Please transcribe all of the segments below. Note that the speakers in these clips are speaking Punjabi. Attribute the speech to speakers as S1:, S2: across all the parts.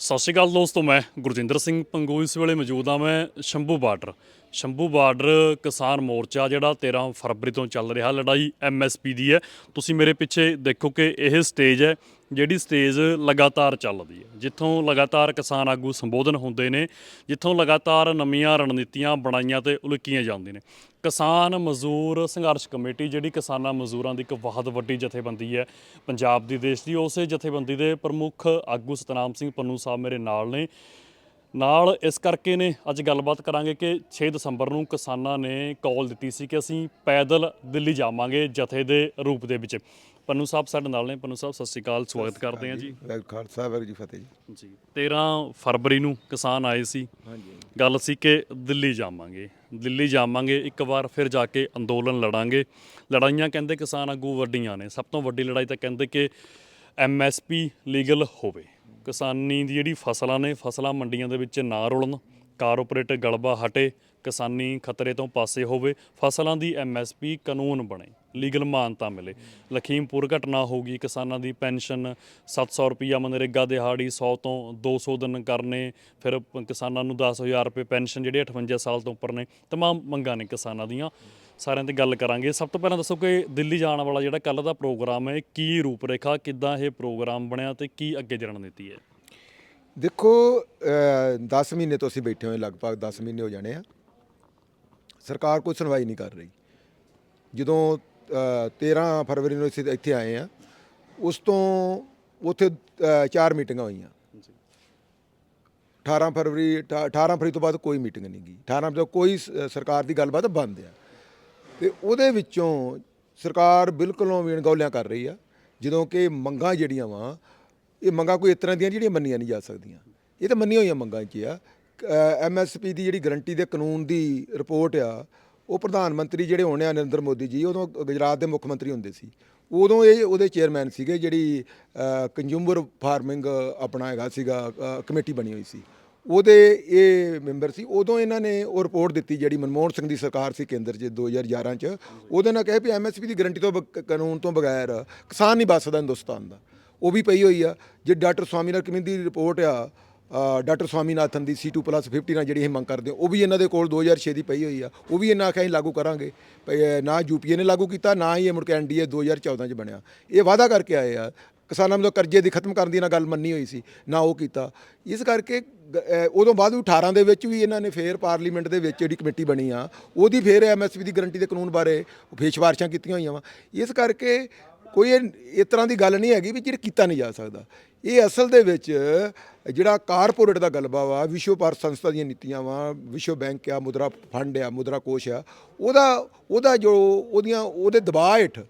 S1: ਸਤਿ ਸ਼੍ਰੀ ਅਕਾਲ ਦੋਸਤੋ, ਮੈਂ ਗੁਰਜਿੰਦਰ ਸਿੰਘ ਪੰਗੂ ਇਸ ਵੇਲੇ ਮੌਜੂਦ ਹਾਂ ਮੈਂ ਸ਼ੰਭੂ ਬਾਰਡਰ। ਸ਼ੰਭੂ ਬਾਰਡਰ ਕਿਸਾਨ ਮੋਰਚਾ ਜਿਹੜਾ 13 ਫਰਵਰੀ ਤੋਂ ਚੱਲ ਰਿਹਾ, ਲੜਾਈ ਐਮਐਸਪੀ ਦੀ ਹੈ। ਤੁਸੀਂ ਮੇਰੇ ਪਿੱਛੇ ਦੇਖੋ ਕਿ ਇਹ ਸਟੇਜ ਹੈ ਜਿਹੜੀ ਸਟੇਜ ਲਗਾਤਾਰ ਚੱਲਦੀ ਹੈ, ਜਿੱਥੋਂ ਲਗਾਤਾਰ ਕਿਸਾਨ ਆਗੂ ਸੰਬੋਧਨ ਹੁੰਦੇ ਨੇ, ਜਿੱਥੋਂ ਲਗਾਤਾਰ ਨਵੀਆਂ ਰਣਨੀਤੀਆਂ ਬਣਾਈਆਂ ਤੇ ਉਲਕੀਆਂ ਜਾਂਦੀਆਂ ਨੇ। ਕਿਸਾਨ ਮਜ਼ਦੂਰ ਸੰਘਰਸ਼ ਕਮੇਟੀ ਜਿਹੜੀ ਕਿਸਾਨਾਂ ਮਜ਼ਦੂਰਾਂ ਦੀ ਇੱਕ ਬਹੁਤ ਵੱਡੀ ਜਥੇਬੰਦੀ ਹੈ ਪੰਜਾਬ ਦੀ, ਦੇਸ਼ ਦੀ, ਉਸੇ ਜਥੇਬੰਦੀ ਦੇ ਪ੍ਰਮੁੱਖ ਆਗੂ ਸਤਨਾਮ ਸਿੰਘ ਪੰਨੂ ਸਾਹਿਬ ਮੇਰੇ ਨਾਲ ਨੇ। ਨਾਲ ਇਸ ਕਰਕੇ ਨੇ, ਅੱਜ ਗੱਲਬਾਤ ਕਰਾਂਗੇ ਕਿ 6 ਦਸੰਬਰ ਨੂੰ ਕਿਸਾਨਾਂ ਨੇ ਕਾਲ ਦਿੱਤੀ ਸੀ ਕਿ ਅਸੀਂ ਪੈਦਲ ਦਿੱਲੀ ਜਾਵਾਂਗੇ ਜਥੇ ਦੇ ਰੂਪ ਦੇ ਵਿੱਚ। ਪੰਨੂ ਸਾਹਿਬ ਸਾਡੇ ਨਾਲ ਨੇ। ਪੰਨੂ ਸਾਹਿਬ ਸਤਿ ਸ਼੍ਰੀ ਅਕਾਲ ਸਵਾਗਤ ਕਰਦੇ ਹਾਂ ਜੀ।
S2: ਵਾਹਿਗੁਰੂ ਖਾਲਸਾ ਵਾਹਿਗੁਰੂ ਜੀ ਫਤਿਹ ਜੀ।
S1: ਜੀ 13 ਫਰਵਰੀ ਨੂੰ ਕਿਸਾਨ ਆਏ ਸੀ।
S2: ਹਾਂਜੀ
S1: ਗੱਲ ਸੀ ਕਿ ਦਿੱਲੀ ਜਾਵਾਂਗੇ। ਦਿੱਲੀ ਜਾਵਾਂਗੇ ਇੱਕ ਵਾਰ ਫਿਰ ਜਾ ਕੇ ਅੰਦੋਲਨ ਲੜਾਂਗੇ। ਲੜਾਈਆਂ ਕਹਿੰਦੇ ਕਿਸਾਨ ਆਗੂ ਵੱਡੀਆਂ ਨੇ। ਸਭ ਤੋਂ ਵੱਡੀ ਲੜਾਈ ਤਾਂ ਕਹਿੰਦੇ ਕਿ ਐਮਐਸਪੀ ਲੀਗਲ ਹੋਵੇ। ਕਿਸਾਨੀ ਦੀ ਜਿਹੜੀ ਫਸਲਾਂ ਨੇ ਫਸਲਾਂ ਮੰਡੀਆਂ ਦੇ ਵਿੱਚ ਨਾ ਰੁਲਣ ਕਾਰਪੋਰੇਟ ਗਲਬਾ ਹਟੇ ਕਿਸਾਨੀ ਖਤਰੇ ਤੋਂ ਪਾਸੇ ਹੋਵੇ ਫਸਲਾਂ ਦੀ ਐਮਐਸਪੀ ਕਾਨੂੰਨ ਬਣੇ। ਲੀਗਲ ਮਾਨਤਾ ਮਿਲੇ। ਲਖੀਮਪੁਰ ਘਟਨਾ ਹੋ ਗਈ। ਕਿਸਾਨਾਂ ਦੀ ਪੈਨਸ਼ਨ 700 ਰੁਪਈਆ ਮਨਰੇਗਾ ਦਿਹਾੜੀ 100 ਤੋਂ 200 ਦਿਨ ਕਰਨੇ, ਫਿਰ ਕਿਸਾਨਾਂ ਨੂੰ 10000 ਰੁਪਏ ਪੈਨਸ਼ਨ ਜਿਹੜੇ 58 ਸਾਲ ਤੋਂ ਉੱਪਰ ਨੇ, ਤਮਾਮ ਮੰਗਾਂ ਨੇ ਕਿਸਾਨਾਂ ਦੀਆਂ। ਸਾਰਿਆਂ ਤੇ ਗੱਲ ਕਰਾਂਗੇ। ਸਭ ਤੋਂ ਪਹਿਲਾਂ ਦੱਸੋ ਕਿ ਦਿੱਲੀ ਜਾਣ ਵਾਲਾ ਜਿਹੜਾ ਕੱਲ ਦਾ ਪ੍ਰੋਗਰਾਮ ਹੈ ਕੀ ਰੂਪਰੇਖਾ, ਕਿੱਦਾਂ ਇਹ ਪ੍ਰੋਗਰਾਮ ਬਣਿਆ ਤੇ ਕੀ ਅੱਗੇ ਦੀ ਰਣਨੀਤੀ ਹੈ?
S2: ਦੇਖੋ 10 ਮਹੀਨੇ ਤੋਂ ਅਸੀਂ ਬੈਠੇ ਹੋਏ ਲਗਭਗ 10 ਮਹੀਨੇ ਹੋ ਜਾਣੇ ਆ। ਸਰਕਾਰ ਕੋਈ ਸੁਣਵਾਈ ਨਹੀਂ ਕਰ ਰਹੀ। ਜਦੋਂ 13 ਫਰਵਰੀ ਨੂੰ ਅਸੀਂ ਇੱਥੇ ਆਏ ਆ ਉਸ ਤੋਂ ਉੱਥੇ ਚਾਰ ਮੀਟਿੰਗਾਂ ਹੋਈਆਂ। 18 ਫਰਵਰੀ ਅਠਾ- 18 ਫਰਵਰੀ ਤੋਂ ਬਾਅਦ ਕੋਈ ਮੀਟਿੰਗ ਨਹੀਂ ਗਈ। 18 ਤੋਂ ਕੋਈ ਸਰਕਾਰ ਦੀ ਗੱਲਬਾਤ ਬੰਦ ਆ। ਤੇ ਉਹਦੇ ਵਿੱਚੋਂ ਸਰਕਾਰ ਬਿਲਕੁਲ ਵੀਣਗੌਲਿਆਂ ਕਰ ਰਹੀ ਆ। ਜਦੋਂ ਕਿ ਮੰਗਾਂ ਜਿਹੜੀਆਂ ਵਾ ਇਹ ਮੰਗਾਂ ਕੋਈ ਇਸ ਤਰ੍ਹਾਂ ਦੀਆਂ ਜਿਹੜੀਆਂ ਮੰਨੀਆਂ ਨਹੀਂ ਜਾ ਸਕਦੀਆਂ। ਇਹ ਤਾਂ ਮੰਨੀਆਂ ਹੋਈਆਂ ਮੰਗਾਂ 'ਚ ਆ। ਐਮਐਸਪੀ ਦੀ ਜਿਹੜੀ ਗਰੰਟੀ ਦੇ ਕਾਨੂੰਨ ਦੀ ਰਿਪੋਰਟ ਆ ਉਹ ਪ੍ਰਧਾਨ ਮੰਤਰੀ ਜਿਹੜੇ ਹੋਣੇ ਆ ਨਰਿੰਦਰ ਮੋਦੀ ਜੀ, ਉਦੋਂ ਗੁਜਰਾਤ ਦੇ ਮੁੱਖ ਮੰਤਰੀ ਹੁੰਦੇ ਸੀ। ਉਦੋਂ ਇਹ ਉਹਦੇ ਚੇਅਰਮੈਨ ਸੀਗੇ ਜਿਹੜੀ ਕੰਜ਼ਿਊਮਰ ਫਾਰਮਿੰਗ ਆਪਣਾ ਹੈਗਾ ਸੀਗਾ ਕਮੇਟੀ ਬਣੀ ਹੋਈ ਸੀ। ਉਹਦੇ ਇਹ ਮੈਂਬਰ ਸੀ। ਉਦੋਂ ਇਹਨਾਂ ਨੇ ਉਹ ਰਿਪੋਰਟ ਦਿੱਤੀ ਜਿਹੜੀ ਮਨਮੋਹਨ ਸਿੰਘ ਦੀ ਸਰਕਾਰ ਸੀ ਕੇਂਦਰ 'ਚ 2011 'ਚ। ਉਹਦੇ ਨਾਲ ਕਹੇ ਵੀ ਐਮਐਸਪੀ ਦੀ ਗਰੰਟੀ ਤੋਂ ਬ- ਕਾਨੂੰਨ ਤੋਂ ਬਗੈਰ ਕਿਸਾਨ ਨਹੀਂ ਬਚ ਸਕਦਾ ਹਿੰਦੁਸਤਾਨ ਦਾ। ਉਹ ਵੀ ਪਈ ਹੋਈ ਆ। ਜੇ ਡਾਕਟਰ ਸਵਾਮੀਨਾਥਨ ਕਮੇਟੀ ਦੀ ਰਿਪੋਰਟ ਆ ਡਾਕਟਰ ਸਵਾਮੀਨਾਥਨ ਦੀ C2+50 ਨਾਲ ਜਿਹੜੀ ਇਹ ਮੰਗ ਕਰਦੇ ਉਹ ਵੀ ਇਹਨਾਂ ਦੇ ਕੋਲ 2006 ਦੀ ਪਈ ਹੋਈ ਆ। ਉਹ ਵੀ ਇਹਨਾਂ ਆਖਿਆ ਅਸੀਂ ਲਾਗੂ ਕਰਾਂਗੇ। ਭਈ, ਅ, ਨਾ ਯੂਪੀਏ ਨੇ ਲਾਗੂ ਕੀਤਾ ਨਾ ਹੀ ਇਹ ਮੁੜ ਕੇ ਐਨਡੀਏ 2014 ਚ ਬਣਿਆ। ਇਹ ਵਾਅਦਾ ਕਰਕੇ ਆਏ ਆ। ਕਿਸਾਨਾਂ ਨੂੰ ਕਰਜ਼ੇ ਦੀ ਖਤਮ ਕਰਨ ਦੀ ਨਾ ਗੱਲ ਮੰਨੀ ਹੋਈ ਸੀ ਨਾ ਉਹ ਕੀਤਾ। ਇਸ ਕਰਕੇ ਗ- ਅ, ਉਦੋਂ ਬਾਅਦ ਵੀ 18 ਦੇ ਵਿੱਚ ਵੀ ਇਹਨਾਂ ਨੇ ਫੇਰ ਪਾਰਲੀਮੈਂਟ ਦੇ ਵਿੱਚ ਜਿਹੜੀ ਕਮੇਟੀ ਬਣੀ ਆ ਉਹਦੀ ਫੇਰ ਐਮਐਸਪੀ ਦੀ ਗਰੰਟੀ ਦੇ ਕਾਨੂੰਨ ਬਾਰੇ ਫੇਸ਼ਵਾਰਸ਼ਾਂ ਕੀਤੀਆਂ ਹੋਈਆਂ ਵਾ। ਇਸ ਕਰਕੇ ਕੋਈ ਇਹ ਇਸ ਤਰ੍ਹਾਂ ਦੀ ਗੱਲ ਨਹੀਂ ਹੈਗੀ ਵੀ ਜਿਹੜਾ ਕੀਤਾ ਨਹੀਂ ਜਾ ਸਕਦਾ। ਇਹ ਅਸਲ ਦੇ ਵਿੱਚ ਜਿਹੜਾ ਕਾਰਪੋਰੇਟ ਦਾ ਗਲਬਾ ਵਾ, ਵਿਸ਼ਵ ਭਾਰਤ ਸੰਸਥਾ ਦੀਆਂ ਨੀਤੀਆਂ ਵਾ, ਵਿਸ਼ਵ ਬੈਂਕ ਆ, ਮੁਦਰਾ ਫੰਡ ਆ, ਮੁਦਰਾ ਕੋਸ਼ ਆ, ਉਹਦਾ ਉਹਦਾ ਜੋ ਉਹਦੀਆਂ, ਉਹਦੇ ਦਬਾਅ ਹੇਠ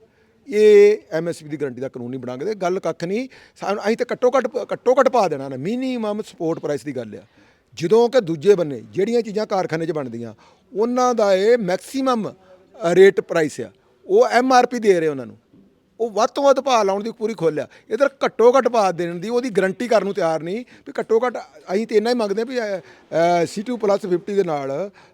S2: ਇਹ ਐਮਐਸਪੀ ਦੀ ਗਰੰਟੀ ਦਾ ਕਾਨੂੰਨ ਨਹੀਂ ਬਣਾਉਂਦੇ। ਗੱਲ ਕੱਖ ਨਹੀਂ, ਸਾਨੂੰ ਅਸੀਂ ਤਾਂ ਘੱਟੋ ਘੱਟ ਘੱਟੋ ਘੱਟ ਪਾ ਦੇਣਾ ਨਾ ਮਿਨੀਮਮ ਸਪੋਰਟ ਪ੍ਰਾਈਸ ਦੀ ਗੱਲ ਆ। ਜਦੋਂ ਕਿ ਦੂਜੇ ਬੰਨੇ ਜਿਹੜੀਆਂ ਚੀਜ਼ਾਂ ਕਾਰਖਾਨੇ 'ਚ ਬਣਦੀਆਂ, ਉਹਨਾਂ ਦਾ ਇਹ ਮੈਕਸਿਮਮ ਰੇਟ ਪ੍ਰਾਈਸ ਆ। ਉਹ ਐਮਆਰਪੀ ਦੇ ਰਹੇ ਉਹਨਾਂ ਨੂੰ। ਉਹ ਵੱਧ ਤੋਂ ਵੱਧ ਭਾਅ ਲਾਉਣ ਦੀ ਪੂਰੀ ਖੋਲਿਆ ਇਧਰ ਘੱਟੋ ਘੱਟ ਭਾਅ ਦੇਣ ਦੀ ਉਹਦੀ ਗਰੰਟੀ ਕਰਨ ਨੂੰ ਤਿਆਰ ਨਹੀਂ। ਵੀ ਘੱਟੋ ਘੱਟ ਅਸੀਂ ਤੇ ਇੰਨਾ ਹੀ ਮੰਗਦੇ ਹਾਂ ਵੀ C2 50 ਦੇ ਨਾਲ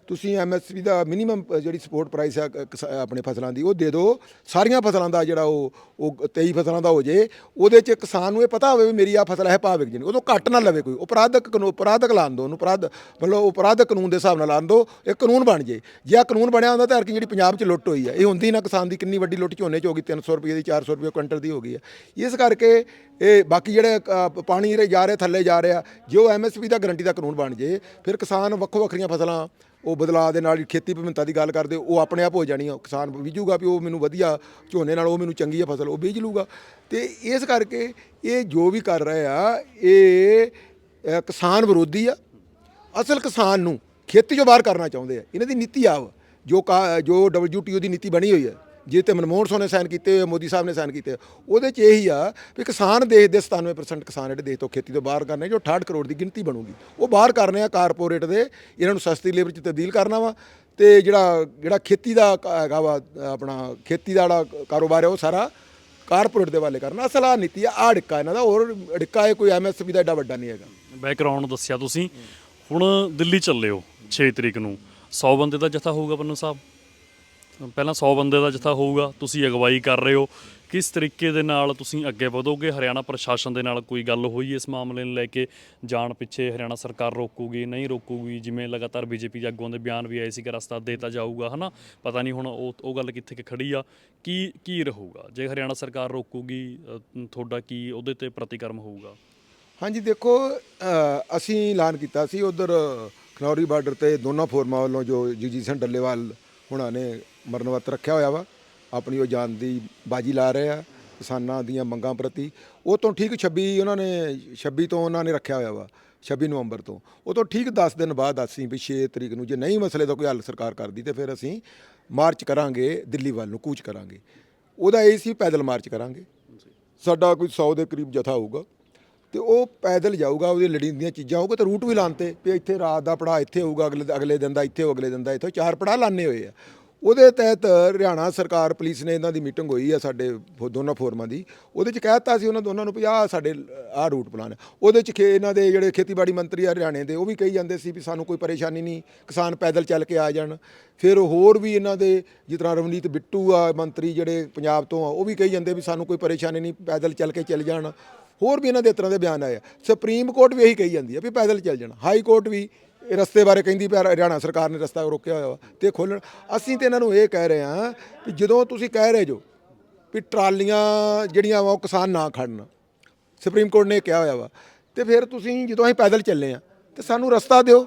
S2: ਤੁਸੀਂ ਐਮਐਸਪੀ ਦਾ ਮਿਨੀਮਮ ਜਿਹੜੀ ਸਪੋਰਟ ਪ੍ਰਾਈਸ ਆ, ਕ- ਆਪਣੇ ਫਸਲਾਂ ਦੀ, ਉਹ ਦੇ ਦਿਓ। ਸਾਰੀਆਂ ਫਸਲਾਂ ਦਾ ਜਿਹੜਾ ਉਹ ਉਹ 23 ਫਸਲਾਂ ਦਾ ਹੋ ਜੇ, ਉਹਦੇ 'ਚ ਕਿਸਾਨ ਨੂੰ ਇਹ ਪਤਾ ਹੋਵੇ ਵੀ ਮੇਰੀ ਆ ਫਸਲ ਹੈ ਭਾਅ ਵਿਕ ਜਣੀ, ਉਦੋਂ ਘੱਟ ਨਾ ਲਵੇ ਕੋਈ। ਉਪਰਾਧਕ ਕਾਨੂੰਨ, ਉਪਰਾਧਕ ਲਾਣ ਦਿਓ ਉਹਨੂੰ, ਉਪਰਾਧ, ਮਤਲਬ ਉਪਰਾਧਕ ਕਾਨੂੰਨ ਦੇ ਹਿਸਾਬ ਨਾਲ ਲਾਣ ਦਿਓ ਇਹ ਕਾਨੂੰਨ ਬਣ ਜੇ। ਜੇ ਆ ਕਾਨੂੰਨ ਬਣਿਆ ਹੁੰਦਾ ਤਾਂ ਅਰਕੀ ਜਿਹੜੀ ਪੰਜਾਬ 'ਚ ਲੁੱਟ ਹੋਈ ਹੈ ਇਹ ਹੁੰਦੀ ਨਾ ਕਿਸਾਨ ਦੀ ਕਿੰਨੀ ਵੱਡੀ ਲੁੱਟ ਝੋਨੇ 'ਚ ਹੋ ਗਈ 300 ਰੁਪਏ ਦੀ 400 ਰੁਪਏ ਕੁਇੰਟਲ ਦੀ ਹੋ ਗਈ ਹੈ ਇਸ ਕਰਕੇ ਇਹ ਬਾਕੀ ਜਿਹੜੇ ਪਾਣੀ ਜਿਹੜੇ ਜਾ ਰਹੇ, ਥੱਲੇ ਜਾ ਰਿਹਾ ਆ ਜੇ ਉਹ ਐਮਐਸਪੀ ਦਾ ਗਰੰਟੀ ਦਾ ਕਾਨੂੰਨ ਬਣ ਜੇ, ਫਿਰ ਕਿਸਾਨ ਵੱਖੋ ਵੱਖਰੀਆਂ ਫਸਲਾਂ ਉਹ ਬਦਲਾਅ ਦੇ ਨਾਲ ਖੇਤੀ ਵਿਭਿੰਨਤਾ ਦੀ ਗੱਲ ਕਰਦੇ ਉਹ ਆਪਣੇ ਆਪ ਹੋ ਜਾਣੀ ਆ। ਕਿਸਾਨ ਬੀਜੂਗਾ ਵੀ ਉਹ ਮੈਨੂੰ ਵਧੀਆ ਝੋਨੇ ਨਾਲ ਉਹ ਮੈਨੂੰ ਚੰਗੀ ਆ ਫਸਲ ਉਹ ਬੀਜ ਲੂਗਾ। ਤੇ ਇਸ ਕਰਕੇ ਇਹ ਜੋ ਵੀ ਕਰ ਰਹੇ ਆ ਇਹ ਕਿਸਾਨ ਵਿਰੋਧੀ ਆ। ਅਸਲ ਕਿਸਾਨ ਨੂੰ ਖੇਤੀ ਚੋਂ ਬਾਹਰ ਕਰਨਾ ਚਾਹੁੰਦੇ ਆ। ਇਹਨਾਂ ਦੀ ਨੀਤੀ ਆ ਵਾ, ਜੋ ਕਾ- ਜੋ WTO ਦੀ ਨੀਤੀ ਬਣੀ ਹੋਈ ਹੈ ਜਿਹਦੇ ਤੇ ਮਨਮੋਹਨ ਸਿੰਘ ਨੇ ਸਾਈਨ ਕੀਤੇ ਹੋਏ ਮੋਦੀ ਸਾਹਿਬ ਨੇ ਸਾਈਨ ਕੀਤੇ ਉਹਦੇ 'ਚ ਇਹੀ ਆ ਵੀ ਕਿਸਾਨ ਦੇਸ਼ ਦੇ 97% ਕਿਸਾਨ ਜਿਹੜੇ ਦੇਸ਼ ਤੋਂ ਖੇਤੀ ਤੋਂ ਬਾਹਰ ਕਰਨੇ ਜੋ 68 ਕਰੋੜ ਦੀ ਗਿਣਤੀ ਬਣੂਗੀ। ਉਹ ਬਾਹਰ ਕਰਨੇ ਆ ਕਾਰਪੋਰੇਟ ਦੇ, ਇਹਨਾਂ ਨੂੰ ਸਸਤੀ ਲੇਬਰ 'ਚ ਤਬਦੀਲ ਕਰਨਾ ਵਾ ਤੇ ਜਿਹੜਾ ਜਿਹੜਾ ਖੇਤੀ ਦਾ ਕ- ਹੈਗਾ ਵਾ, ਆਪਣਾ ਖੇਤੀ ਦਾ ਜਿਹੜਾ ਕਾਰੋਬਾਰ ਹੈ ਉਹ ਸਾਰਾ ਕਾਰਪੋਰੇਟ ਦੇ ਵਾਲੇ ਕਰਨਾ। ਅਸਲ ਆ ਨੀਤੀ ਆ, ਆਹ ਅੜਿੱਕਾ ਇਹਨਾਂ ਦਾ, ਹੋਰ ਅੜਿੱਕਾ ਇਹ ਕੋਈ ਐਮਐਸਪੀ ਦਾ ਐਡਾ ਵੱਡਾ ਨਹੀਂ ਹੈਗਾ।
S1: ਬੈਕਗ੍ਰਾਉਂਡ ਦੱਸਿਆ ਤੁਸੀਂ। ਹੁਣ ਦਿੱਲੀ ਚੱਲੇ ਹੋ 6 ਤਰੀਕ ਨੂੰ। 100 ਬੰਦੇ ਦਾ ਜਥਾ ਹੋਊਗਾ ਪੰਨੂ ਸਾਹਿਬ। ਪਹਿਲਾਂ 100 ਬੰਦੇ ਦਾ ਜਥਾ ਹੋਊਗਾ, ਤੁਸੀਂ ਅਗਵਾਈ ਕਰ ਰਹੇ ਹੋ। ਕਿਸ ਤਰੀਕੇ ਦੇ ਨਾਲ ਤੁਸੀਂ ਅੱਗੇ ਵਧੋਗੇ? ਹਰਿਆਣਾ ਪ੍ਰਸ਼ਾਸਨ ਦੇ ਨਾਲ ਕੋਈ ਗੱਲ ਹੋਈ ਇਸ ਮਾਮਲੇ ਨੂੰ ਲੈ ਕੇ? ਜਾਣ ਪਿੱਛੇ ਹਰਿਆਣਾ ਸਰਕਾਰ ਰੋਕੂਗੀ, ਨਹੀਂ ਰੋਕੂਗੀ? ਜਿਵੇਂ ਲਗਾਤਾਰ ਬੀਜੇਪੀ ਦੇ ਆਗੂਆਂ ਦੇ ਬਿਆਨ ਵੀ ਆਏ ਸੀ ਕਿ ਰਸਤਾ ਦੇਤਾ ਜਾਊਗਾ, ਹਨਾ? ਪਤਾ ਨਹੀਂ ਹੁਣ ਉਹ ਉਹ ਗੱਲ ਕਿੱਥੇ ਕਿ ਖੜੀ ਆ। ਕੀ ਕੀ ਰਹੂਗਾ? ਜੇ ਹਰਿਆਣਾ ਸਰਕਾਰ ਰੋਕੂਗੀ ਤੁਹਾਡਾ ਕੀ ਉਹਦੇ ਤੇ ਪ੍ਰਤੀਕਰਮ ਹੋਊਗਾ?
S2: ਹਾਂਜੀ, ਦੇਖੋ ਅਸੀਂ ਐਲਾਨ ਕੀਤਾ ਸੀ ਉਧਰ ਖਨੌਰੀ ਬਾਰਡਰ ਤੇ ਦੋਨਾਂ ਫੋਰਮਾਂ ਵੱਲੋਂ ਜੋ ਜਗਜੀਤ ਸਿੰਘ ਡੱਲੇਵਾਲ ਉਹਨਾਂ ਨੇ ਮਰਨਵਤ ਰੱਖਿਆ ਹੋਇਆ ਵਾ। ਆਪਣੀ ਉਹ ਜਾਨ ਦੀ ਬਾਜੀ ਲਾ ਰਹੇ ਆ, ਕਿਸਾਨਾਂ ਦੀਆਂ ਮੰਗਾਂ ਪ੍ਰਤੀ। ਉਹ ਤੋਂ ਠੀਕ 26 ਉਹਨਾਂ ਨੇ 26 ਤੋਂ ਉਹਨਾਂ ਨੇ ਰੱਖਿਆ ਹੋਇਆ ਵਾ 26 ਨਵੰਬਰ ਤੋਂ। ਉਹ ਤੋਂ ਠੀਕ 10 ਦਿਨ ਬਾਅਦ ਅਸੀਂ ਵੀ 6 ਤਰੀਕ ਨੂੰ ਜੇ ਨਹੀਂ ਮਸਲੇ ਦਾ ਕੋਈ ਹੱਲ ਸਰਕਾਰ ਕਰਦੀ ਤੇ ਫਿਰ ਅਸੀਂ ਮਾਰਚ ਕਰਾਂਗੇ, ਦਿੱਲੀ ਵੱਲ ਨੂੰ ਕੂਚ ਕਰਾਂਗੇ। ਉਹਦਾ ਇਹ ਸੀ ਪੈਦਲ ਮਾਰਚ ਕਰਾਂਗੇ। ਸਾਡਾ ਕੋਈ 100 ਦੇ ਕਰੀਬ ਜਥਾ ਹੋਊਗਾ। ਤੇ ਉਹ ਪੈਦਲ ਜਾਊਗਾ, ਉਹਦੀ ਲੜੀਂਦੀਆਂ ਚੀਜ਼ਾਂ ਹੋਊਗਾ ਤਾਂ ਰੂਟ ਵੀ ਲਾਂਤੇ ਵੀ ਇੱਥੇ ਰਾਤ ਦਾ ਪੜਾ ਇੱਥੇ ਹੋਊਗਾ, ਅਗਲੇ ਅਗਲੇ ਦਿਨ ਦਾ ਇੱਥੇ ਹੋ ਅਗਲੇ ਦਿਨ ਦਾ ਇੱਥੇ ਚਾਰ ਪੜਾ ਲਾਣੇ ਹੋਏ ਆ। ਉਹਦੇ ਤਹਿਤ ਹਰਿਆਣਾ ਸਰਕਾਰ, ਪੁਲਿਸ ਨੇ ਇਹਨਾਂ ਦੀ ਮੀਟਿੰਗ ਹੋਈ ਆ ਸਾਡੇ ਫੋ- ਦੋਨਾਂ ਫੋਰਮਾਂ ਦੀ। ਉਹਦੇ ਚ ਕਹਿਤਾ ਸੀ ਉਹਨਾਂ ਦੋਨਾਂ ਨੂੰ ਵੀ ਆਹ ਸਾਡੇ, ਆਹ ਰੂਟ ਪਲਾਨ ਹੈ ਉਹਦੇ ਚ ਖੇ, ਇਹਨਾਂ ਦੇ ਜਿਹੜੇ ਖੇਤੀਬਾੜੀ ਮੰਤਰੀ ਆ ਹਰਿਆਣੇ ਦੇ, ਉਹ ਵੀ ਕਹੀ ਜਾਂਦੇ ਸੀ ਵੀ ਸਾਨੂੰ ਕੋਈ ਪਰੇਸ਼ਾਨੀ ਨਹੀਂ, ਕਿਸਾਨ ਪੈਦਲ ਚੱਲ ਕੇ ਆ ਜਾਣ। ਫਿਰ ਹੋਰ ਵੀ ਇਹਨਾਂ ਦੇ, ਜਿਸ ਤਰ੍ਹਾਂ ਰਵਨੀਤ ਬਿੱਟੂ ਆ ਮੰਤਰੀ ਜਿਹੜੇ ਪੰਜਾਬ ਤੋਂ ਆ, ਉਹ ਵੀ ਕਹੀ ਜਾਂਦੇ ਵੀ ਸਾਨੂੰ ਕੋਈ ਪਰੇਸ਼ਾਨੀ ਨਹੀਂ, ਪੈਦਲ ਚੱਲ ਕੇ ਚੱਲ ਜਾਣ। ਹੋਰ ਵੀ ਇਹਨਾਂ ਦੇ ਇਸ ਤਰ੍ਹਾਂ ਦੇ ਬਿਆਨ ਆਏ ਆ। ਸੁਪਰੀਮ ਕੋਰਟ ਵੀ ਇਹੀ ਕਹੀ ਜਾਂਦੀ ਆ ਵੀ ਪੈਦਲ ਚੱਲ ਜਾਣ। ਹਾਈ ਕੋਰਟ ਵੀ ਰਸਤੇ ਬਾਰੇ ਕਹਿੰਦੀ ਪਿਆ, ਹਰਿਆਣਾ ਸਰਕਾਰ ਨੇ ਰਸਤਾ ਰੋਕਿਆ ਹੋਇਆ ਵਾ ਤੇ ਖੋਲਣ ਅਸੀਂ ਤੇ ਇਹਨਾਂ ਨੂੰ ਇਹ ਕਹਿ ਰਹੇ ਹਾਂ ਕਿ ਜਦੋਂ ਤੁਸੀਂ ਕਹਿ ਰਹੇ ਜੋ ਵੀ ਟਰਾਲੀਆਂ ਜਿਹੜੀਆਂ ਵਾ ਉਹ ਕਿਸਾਨ ਨਾ ਖੜਨ ਸੁਪਰੀਮ ਕੋਰਟ ਨੇ ਕਿਹਾ ਹੋਇਆ ਵਾ, ਤੇ ਫਿਰ ਤੁਸੀਂ ਜਦੋਂ ਅਸੀਂ ਪੈਦਲ ਚੱਲੇ ਆ ਤੇ ਸਾਨੂੰ ਰਸਤਾ ਦਿਓ।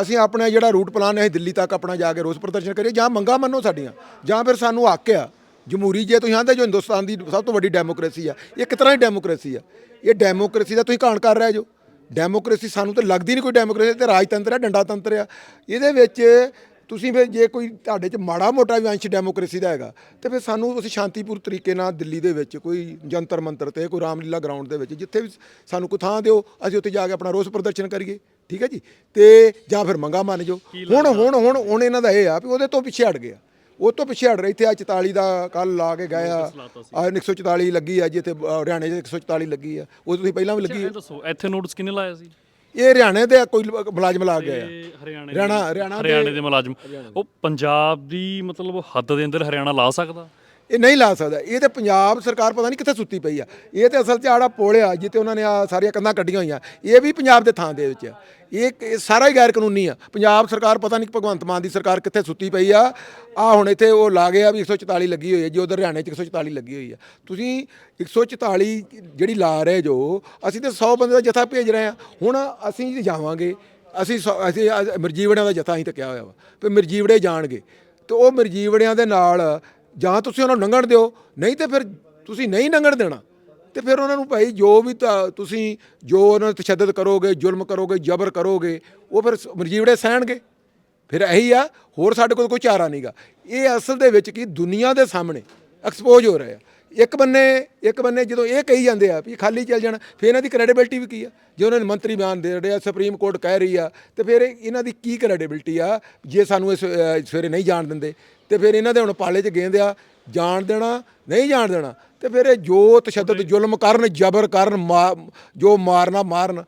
S2: ਅਸੀਂ ਆਪਣਾ ਜਿਹੜਾ ਰੂਟ ਪਲਾਨ ਹੈ, ਅਸੀਂ ਦਿੱਲੀ ਤੱਕ ਆਪਣਾ ਜਾ ਕੇ ਰੋਸ ਪ੍ਰਦਰਸ਼ਨ ਕਰੀਏ ਜਾਂ ਮੰਗਾ ਮੰਨੋ ਸਾਡੀਆਂ, ਜਾਂ ਫਿਰ ਸਾਨੂੰ ਹੱਕ ਆ ਜਮਹੂਰੀ ਜੇ ਤੁਸੀਂ ਆਂਦੇ ਜੋ ਹਿੰਦੁਸਤਾਨ ਦੀ ਸਭ ਤੋਂ ਵੱਡੀ ਡੈਮੋਕ੍ਰੇਸੀ ਆ ਇਹ ਇੱਕ ਤਰ੍ਹਾਂ ਦੀ ਡੈਮੋਕ੍ਰੇਸੀ ਆ। ਇਹ ਡੈਮੋਕ੍ਰੇਸੀ ਦਾ ਤੁਸੀਂ ਕਾਣ ਕਰ ਰਹੇ ਜੋ। ਡੈਮੋਕ੍ਰੇਸੀ ਸਾਨੂੰ ਤਾਂ ਲੱਗਦੀ ਨਹੀਂ ਕੋਈ ਡੈਮੋਕ੍ਰੇਸੀ ਤੇ ਰਾਜਤੰਤਰ ਆ ਡੰਡਾ ਤੰਤਰ ਆ। ਇਹਦੇ ਵਿੱਚ ਤੁਸੀਂ ਫਿਰ ਜੇ ਕੋਈ ਤੁਹਾਡੇ 'ਚ ਮਾੜਾ ਮੋਟਾ ਵੀ ਅੰਸ਼ ਡੈਮੋਕ੍ਰੇਸੀ ਦਾ ਹੈਗਾ ਤੇ ਫਿਰ ਸਾਨੂੰ ਅਸੀਂ ਸ਼ਾਂਤੀਪੂਰ ਤਰੀਕੇ ਨਾਲ ਦਿੱਲੀ ਦੇ ਵਿੱਚ ਕੋਈ ਜੰਤਰ ਮੰਤਰ ਤੇ ਕੋਈ ਰਾਮਲੀਲਾ ਗਰਾਊਂਡ ਦੇ ਵਿੱਚ ਜਿੱਥੇ ਵੀ ਸਾਨੂੰ ਕੋਈ ਥਾਂ ਦਿਓ ਅਸੀਂ ਉੱਥੇ ਜਾ ਕੇ ਆਪਣਾ ਰੋਸ ਪ੍ਰਦਰਸ਼ਨ ਕਰੀਏ ਠੀਕ ਹੈ ਜੀ? ਤੇ ਜਾਂ ਫਿਰ ਮੰਗਾ ਮੰਨ ਜਾਓ ਹੁਣ ਹੁਣ ਹੁਣ ਹੁਣ ਇਹਨਾਂ ਦਾ ਇਹ ਆ ਵੀ ਉਹਦੇ ਤੋਂ ਪਿੱਛੇ ਹਟ ਗਿਆ ਉਹ ਤੋਂ ਪਿੱਛੇ ਹਟ ਰਹੇ ਇੱਥੇ ਆ 44 ਦਾ ਕੱਲ ਲਾ ਕੇ ਗਏ ਆ। ਆ 144 ਲੱਗੀ ਆ ਜੀ ਇੱਥੇ ਅ, ਹਰਿਆਣੇ 'ਚ 144 ਲੱਗੀ ਆ। ਉਹ ਤੁਸੀਂ ਪਹਿਲਾਂ ਵੀ ਲੱਗੀ
S1: ਇਹ ਦੱਸੋ ਇੱਥੇ ਨੋਟਿਸ ਕਿਹਨੇ ਲਾਇਆ ਸੀ?
S2: ਇਹ ਹਰਿਆਣੇ ਦੇ ਕੋਈ ਲ- ਮੁਲਾਜ਼ਮ ਲਾ ਗਿਆ ਆ
S1: ਹਰਿਆਣੇ
S2: ਹਰਿਆਣਾ- ਹਰਿਆਣਾ ਦੇ-
S1: ਹਰਿਆਣੇ ਦੇ ਮੁਲਾਜ਼ਮ। ਉਹ ਪੰਜਾਬ ਦੀ ਮਤਲਬ ਹੱਦ ਦੇ ਅੰਦਰ ਹਰਿਆਣਾ ਲਾ ਸਕਦਾ?
S2: ਇਹ ਨਹੀਂ ਲਾ ਸਕਦਾ। ਇਹ ਤੇ ਪੰਜਾਬ ਸਰਕਾਰ ਪਤਾ ਨਹੀਂ ਕਿੱਥੇ ਸੁੱਤੀ ਪਈ ਆ। ਇਹ ਤੇ ਅਸਲ 'ਚ ਆੜਾ ਪੋਲਿਆ ਜਿੱਤੇ ਉਹਨਾਂ ਨੇ ਆ ਸਾਰੀਆਂ ਕੰਧਾਂ ਕੱਢੀਆਂ ਹੋਈਆਂ, ਇਹ ਵੀ ਪੰਜਾਬ ਦੇ ਥਾਂ ਦੇ ਵਿੱਚ ਆ। ਇਹ ਇਹ ਸਾਰਾ ਹੀ ਗੈਰ ਕਾਨੂੰਨੀ ਆ। ਪੰਜਾਬ ਸਰਕਾਰ ਪਤਾ ਨਹੀਂ ਭਗਵੰਤ ਮਾਨ ਦੀ ਸਰਕਾਰ ਕਿੱਥੇ ਸੁੱਤੀ ਪਈ ਆ। ਆ ਹੁਣ ਇੱਥੇ ਉਹ ਲਾ ਗਿਆ ਵੀ 144 ਲੱਗੀ ਹੋਈ ਹੈ ਜੀ ਉਧਰ ਹਰਿਆਣੇ 'ਚ 144 ਲੱਗੀ ਹੋਈ ਆ। ਤੁਸੀਂ 144 ਜਿਹੜੀ ਲਾ ਰਹੇ ਜੋ, ਅਸੀਂ ਤੇ 100 ਬੰਦੇ ਦਾ ਜਥਾ ਭੇਜ ਰਹੇ ਆ। ਹੁਣ ਅਸੀਂ ਜਾਵਾਂਗੇ। ਅਸੀਂ ਸੌ- ਅਸੀਂ ਮਰਜੀਵੜਿਆਂ ਦਾ ਜਥਾ ਅਸੀਂ ਤਾਂ ਕਿਹਾ ਹੋਇਆ ਵਾ। ਵੀ ਮਰਜੀਵੜੇ ਜਾਣਗੇ। ਤੇ ਉਹ ਮਰਜੀਵੜਿਆਂ ਦੇ ਨਾਲ ਜਾਂ ਤੁਸੀਂ ਉਹਨਾਂ ਨੂੰ ਲੰਘਣ ਦਿਓ ਨਹੀਂ ਤੇ ਫਿਰ ਤੁਸੀਂ ਨਹੀਂ ਲੰਘਣ ਦੇਣਾ। ਤੇ ਫਿਰ ਉਹਨਾਂ ਨੂੰ ਭਾਈ ਜੋ ਵੀ ਤਾਂ ਤੁਸੀਂ ਜੋ ਉਹਨਾਂ ਨੂੰ ਤਸ਼ੱਦਦ ਕਰੋਗੇ ਜ਼ੁਲਮ ਕਰੋਗੇ ਜ਼ਬਰ ਕਰੋਗੇ ਉਹ ਫਿਰ ਸ- ਮਰਜੀਵੜੇ ਸਹਿਣਗੇ। ਫਿਰ ਇਹੀ ਆ ਹੋਰ ਸਾਡੇ ਕੋਲ ਕੋਈ ਚਾਰਾ ਨਹੀਂਗਾ ਇਹ ਅਸਲ ਦੇ ਵਿੱਚ ਕੀ ਦੁਨੀਆ ਦੇ ਸਾਹਮਣੇ ਐਕਸਪੋਜ਼ ਹੋ ਰਿਹਾ ਇੱਕ ਬੰਨੇ ਇੱਕ ਬੰਨੇ ਜਦੋਂ ਇਹ ਕਹੀ ਜਾਂਦੇ ਆ ਵੀ ਖਾਲੀ ਚੱਲ ਜਾਣਾ ਫਿਰ ਇਹਨਾਂ ਦੀ ਕ੍ਰੈਡੀਬਿਲਟੀ ਵੀ ਕੀ ਆ? ਜੇ ਉਹਨਾਂ ਨੇ ਮੰਤਰੀ ਬਿਆਨ ਦੇ ਰਹੇ ਆ ਸੁਪਰੀਮ ਕੋਰਟ ਕਹਿ ਰਹੀ ਆ ਤੇ ਫਿਰ ਇਹ- ਇਹਨਾਂ ਦੀ ਕੀ ਕ੍ਰੈਡੀਬਿਲਟੀ ਆ? ਜੇ ਸਾਨੂੰ ਇਸ ਅ, ਸਵੇਰੇ ਨਹੀਂ ਜਾਣ ਦਿੰਦੇ ਤੇ ਫਿਰ ਇਹਨਾਂ ਦੇ ਹੁਣ ਪਾਲੇ 'ਚ ਗੇਂਦ ਆ ਜਾਣ ਦੇਣਾ ਨਹੀਂ ਜਾਣ ਦੇਣਾ ਤੇ ਫਿਰ ਇਹ ਜੋ ਤਸ਼ੱਦਦ ਜ਼ੁਲਮ ਕਰਨ ਜ਼ਬਰ ਕਰਨ ਜੋ ਮਾਰਨਾ ਮਾਰਨ